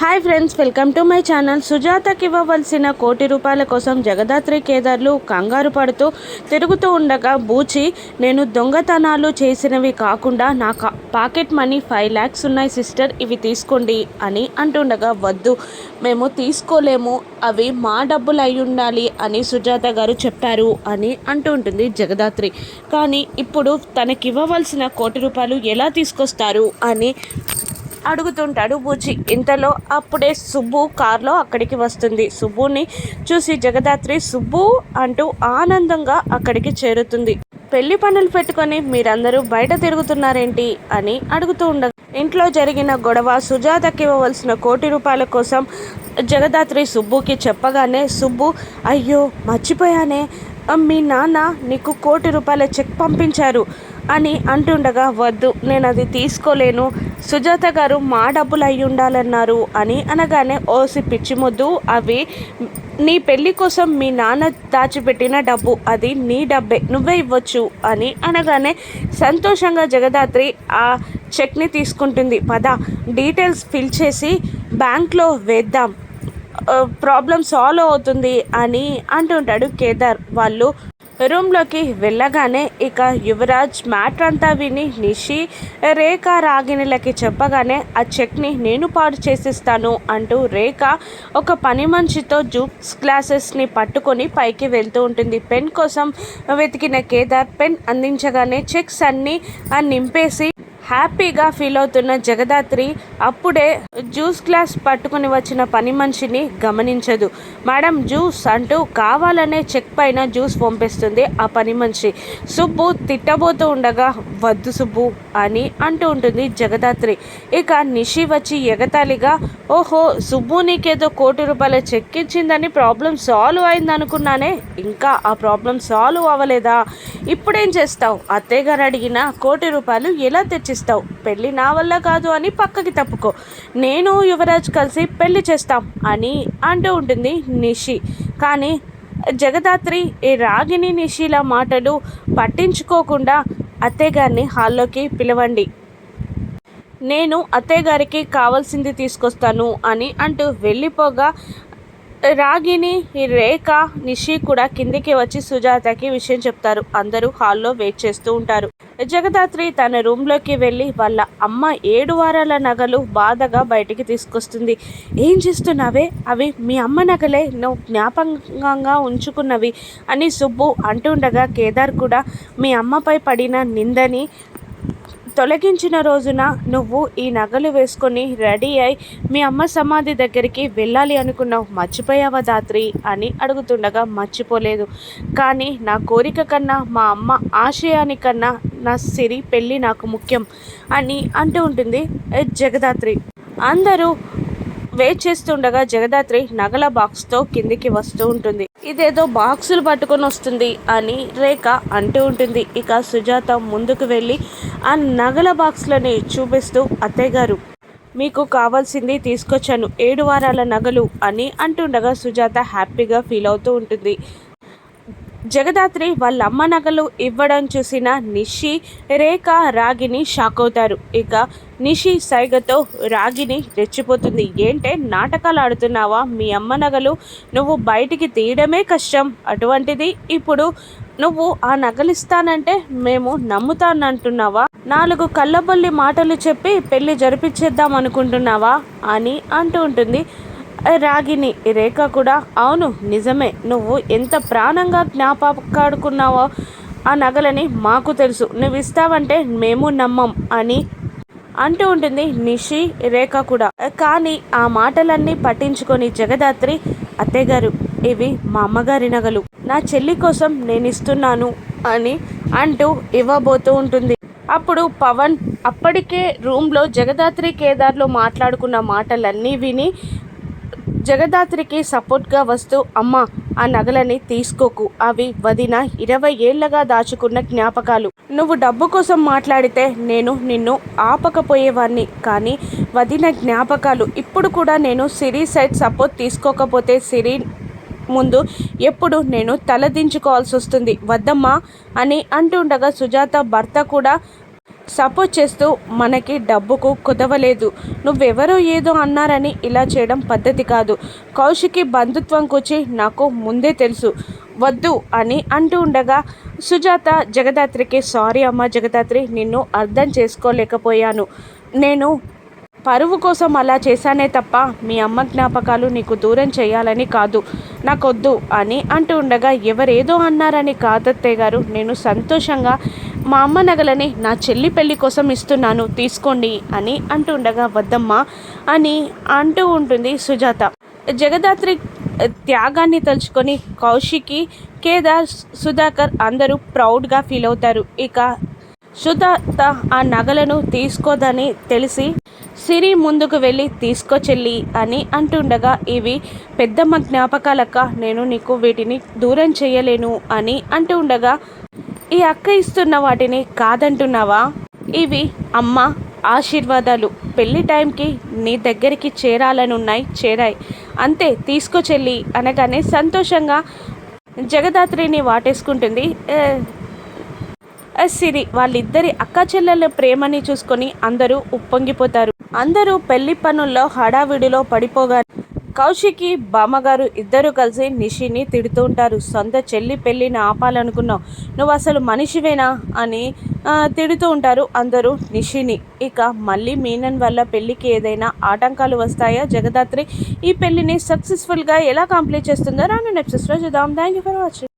Hi friends welcome to my channel. సుజాతకి ఇవ్వవలసిన కోటి రూపాయల కోసం జగదాత్రి కేదార్లు కంగారు పడుతూ తిరుగుతూ ఉండగా బూచి నేను దొంగతనాలు చేసినవి కాకుండా నా పాకెట్ మనీ ఫైవ్ ల్యాక్స్ ఉన్నాయి సిస్టర్ ఇవి తీసుకోండి అని అంటుండగా వద్దు మేము తీసుకోలేము అవి మా డబ్బులు అయి ఉండాలి అని సుజాత గారు చెప్పారు అని అంటూ ఉంటుంది జగదాత్రి. కానీ ఇప్పుడు తనకి ఇవ్వవలసిన కోటి రూపాయలు ఎలా తీసుకొస్తారు అని అడుగుతుంటాడు బూచి ఇంతలో అప్పుడే సుబ్బు కారులో అక్కడికి వస్తుంది. సుబ్బుని చూసి జగదాత్రి సుబ్బు అంటూ ఆనందంగా అక్కడికి చేరుతుంది. పెళ్ళి పనులు పెట్టుకొని మీరందరూ బయట తిరుగుతున్నారేంటి? అని అడుగుతూ ఉండగా ఇంట్లో జరిగిన గొడవ సుజాతకి ఇవ్వవలసిన కోటి రూపాయల కోసం జగదాత్రి సుబ్బుకి చెప్పగానే సుబ్బు అయ్యో మర్చిపోయానే. మీ నాన్న నీకు కోటి రూపాయల చెక్ పంపించారు అని అంటుండగా వద్దు నేను అది తీసుకోలేను. సుజాత గారు మా డబ్బులు అయి ఉండాలన్నారు అని అనగానే ఓసి పిచ్చిమొద్దు అవి నీ పెళ్ళి కోసం మీ నాన్న దాచిపెట్టిన డబ్బు అది నీ డబ్బే నువ్వే ఇవ్వచ్చు అని అనగానే సంతోషంగా జగదాత్రి ఆ చెక్ని తీసుకుంటుంది. పద డీటెయిల్స్ ఫిల్ చేసి బ్యాంక్లో వేద్దాం. ప్రాబ్లం సాల్వ్ అవుతుంది అని అంటుంటాడు కేదార్. వాళ్ళు రూమ్లోకి వెళ్ళగానే ఇక యువరాజ్ మ్యాటర్ అంతా విని నిషి రేఖ రాగిణిలకి చెప్పగానే ఆ చెక్ని నేను పాడు చేసిస్తాను అంటూ రేఖ ఒక పని మనిషితో జూక్స్ గ్లాసెస్ని పట్టుకొని పైకి వెళ్తూ ఉంటుంది. పెన్ కోసం వెతికిన కేదార్ పెన్ అందించగానే చెక్స్ అన్నీ నింపేసి హ్యాపీగా ఫీల్ అవుతున్న జగదాత్రి అప్పుడే జ్యూస్ గ్లాస్ పట్టుకుని వచ్చిన పని మనిషిని గమనించదు. మేడం జ్యూస్ అంటూ కావాలనే చెక్ పైన జ్యూస్ పంపిస్తుంది ఆ పని మనిషి. సుబ్బు తిట్టబోతూ ఉండగా వద్దు సుబ్బు అని అంటూ ఉంటుంది జగదాత్రి. ఇక నిషి వచ్చి ఎగతాళిగా ఓహో సుబ్బు నీకేదో కోటి రూపాయల చెక్ ఇచ్చిందని ప్రాబ్లం సాల్వ్ అయింది అనుకున్నానే ఇంకా ఆ ప్రాబ్లం సాల్వ్ అవ్వలేదా? ఇప్పుడేం చేస్తావు? అత్తయ్య గారు అడిగిన కోటి రూపాయలు ఎలా తెచ్చిస్తావు? పెళ్ళి నా వల్ల కాదు అని పక్కకి తప్పుకో. నేను యువరాజ్ కలిసి పెళ్ళి చేస్తాం అని అంటూ ఉంటుంది నిషి. కానీ జగదాత్రి ఈ రాగిని నిషిల మాటలు పట్టించుకోకుండా అత్తయ్యగారిని హాల్లోకి పిలవండి. నేను అత్తయ్య గారికి కావాల్సింది తీసుకొస్తాను అని అంటూ వెళ్ళిపోగా రాగిని ఈ రేఖ నిషి కూడా కిందికి వచ్చి సుజాతకి విషయం చెప్తారు. అందరూ హాల్లో వెయిట్ చేస్తూ ఉంటారు. జగదాత్రి తన రూమ్లోకి వెళ్ళి వాళ్ళ అమ్మ ఏడు వారాల నగలు బాధగా బయటికి తీసుకొస్తుంది. ఏం చేస్తున్నావే? అవి మీ అమ్మ నగలే. నువ్వు జ్ఞాపకంగా ఉంచుకున్నవి అని సుబ్బు అంటుండగా కేదార్ కూడా మీ అమ్మపై పడిన నిందని తొలగించిన రోజున నువ్వు ఈ నగలు వేసుకొని రెడీ అయి మీ అమ్మ సమాధి దగ్గరికి వెళ్ళాలి అనుకున్నావు. మర్చిపోయావా దాత్రి? అని అడుగుతుండగా మర్చిపోలేదు. కానీ నా కోరిక కన్నా మా అమ్మ ఆశయానికన్నా నా సిరి పెళ్ళి నాకు ముఖ్యం అని అంటూ ఉంటుంది జగదాత్రి. అందరూ వెయిట్ చేస్తుండగా జగదాత్రి నగల బాక్స్తో కిందికి వస్తూ ఉంటుంది. ఇదేదో బాక్సులు పట్టుకొని వస్తుంది అని రేఖ అంటూ ఉంటుంది. ఇక సుజాత ముందుకు వెళ్ళి ఆ నగల బాక్స్లని చూపిస్తూ అత్తయ్య గారు మీకు కావాల్సింది తీసుకొచ్చాను. ఏడు వారాల నగలు అని అంటుండగా సుజాత హ్యాపీగా ఫీల్ అవుతూ ఉంటుంది. జగదాత్రి వాళ్ళ అమ్మ నగలు ఇవ్వడం చూసిన నిషి రేఖ రాగిని షాక్ అవుతారు. ఇక నిషి సైగతో రాగిని రెచ్చిపోతుంది. ఏంటే నాటకాలు ఆడుతున్నావా? మీ అమ్మ నగలు నువ్వు బయటికి తీయడమే కష్టం. అటువంటిది ఇప్పుడు నువ్వు ఆ నగలిస్తానంటే మేము నమ్ముతానంటున్నావా? నాలుగు కళ్ళబొల్లి మాటలు చెప్పి పెళ్ళి జరిపించేద్దాం అనుకుంటున్నావా అని అంటూ ఉంటుంది. రాగిని రేఖ కూడా అవును నిజమే నువ్వు ఎంత ప్రాణంగా జ్ఞాపకాడుకున్నావో ఆ నగలని మాకు తెలుసు. నువ్వు ఇస్తావంటే మేము నమ్మం అని అంటూ ఉంటుంది నిషి రేఖ కూడా. కానీ ఆ మాటలన్నీ పట్టించుకొని జగదాత్రి అత్తయ్యగారు ఇవి మా అమ్మగారి నగలు. నా చెల్లి కోసం నేను ఇస్తున్నాను అని అంటూ ఇవ్వబోతూ ఉంటుంది. అప్పుడు పవన్ అప్పటికే రూమ్లో జగదాత్రి కేదార్లో మాట్లాడుకున్న మాటలన్నీ విని జగదాత్రికి సపోర్ట్గా వస్తూ అమ్మ ఆ నగలని తీసుకోకు. అవి వదిన ఇరవై ఏళ్ళగా దాచుకున్న జ్ఞాపకాలు. నువ్వు డబ్బు కోసం మాట్లాడితే నేను నిన్ను ఆపకపోయేవాడిని కానీ వదిన జ్ఞాపకాలు. ఇప్పుడు కూడా నేను సిరి సైడ్ సపోర్ట్ తీసుకోకపోతే సిరి ముందు ఎప్పుడు నేను తలదించుకోవాల్సి వస్తుంది వద్దమ్మా అని అంటుండగా సుజాత భర్త కూడా సపోర్ట్ చేస్తూ మనకి డబ్బుకు కుదవలేదు. నువ్వెవరో ఏదో అన్నారని ఇలా చేయడం పద్ధతి కాదు. కౌశికి బంధుత్వం కూర్చి నాకు ముందే తెలుసు. వద్దు అని అంటూ ఉండగా సుజాత జగదాత్రికి సారీ అమ్మ జగదాత్రి నిన్ను అర్థం చేసుకోలేకపోయాను. నేను పరువు కోసం అలా చేశానే తప్ప మీ అమ్మ జ్ఞాపకాలు నీకు దూరం చేయాలని కాదు. నాకొద్దు అని అంటూ ఉండగా ఎవరేదో అన్నారని కాదత్తయ్య గారు నేను సంతోషంగా మా అమ్మ నగలని నా చెల్లి పెళ్ళి కోసం ఇస్తున్నాను తీసుకోండి అని అంటూ ఉండగా వద్దమ్మా అని అంటూ ఉంటుంది సుజాత. జగదాత్రి త్యాగాన్ని తలుచుకొని కౌశికి కేదార్ సుధాకర్ అందరూ ప్రౌడ్గా ఫీల్ అవుతారు. ఇక సుధాత ఆ నగలను తీసుకోదని తెలిసి సిరి ముందుకు వెళ్ళి తీసుకోచెల్లి అని అంటుండగా ఇవి పెద్దమ్మ జ్ఞాపకాలక్క నేను నీకు వీటిని దూరం చేయలేను అని అంటూ ఉండగా ఈ అక్క ఇస్తున్న వాటిని కాదంటున్నావా? ఇవి అమ్మ ఆశీర్వాదాలు. పెళ్ళి టైంకి నీ దగ్గరికి చేరాలని ఉన్నాయి చేరాయి. అంతే తీసుకో చెల్లి అనగానే సంతోషంగా జగదాత్రిని వాటేసుకుంటుంది. సిరి వాళ్ళిద్దరి అక్క చెల్లెల ప్రేమని చూసుకొని అందరూ ఉప్పొంగిపోతారు. అందరూ పెళ్ళి పనుల్లో హడావిడిలో పడిపోగా కౌశికి బామ్మగారు ఇద్దరు కలిసి నిషిని తిడుతూ ఉంటారు. సొంత చెల్లి పెళ్ళిని ఆపాలనుకున్నావు. నువ్వు అసలు మనిషివేనా అని తిడుతూ ఉంటారు అందరూ నిషిని. ఇక మళ్ళీ మీనన్ వల్ల పెళ్ళికి ఏదైనా ఆటంకాలు వస్తాయా? జగదాత్రి ఈ పెళ్ళిని సక్సెస్ఫుల్గా ఎలా కంప్లీట్ చేస్తుందో రాను నెప్సెస్లో చూద్దాం. Thank you for watching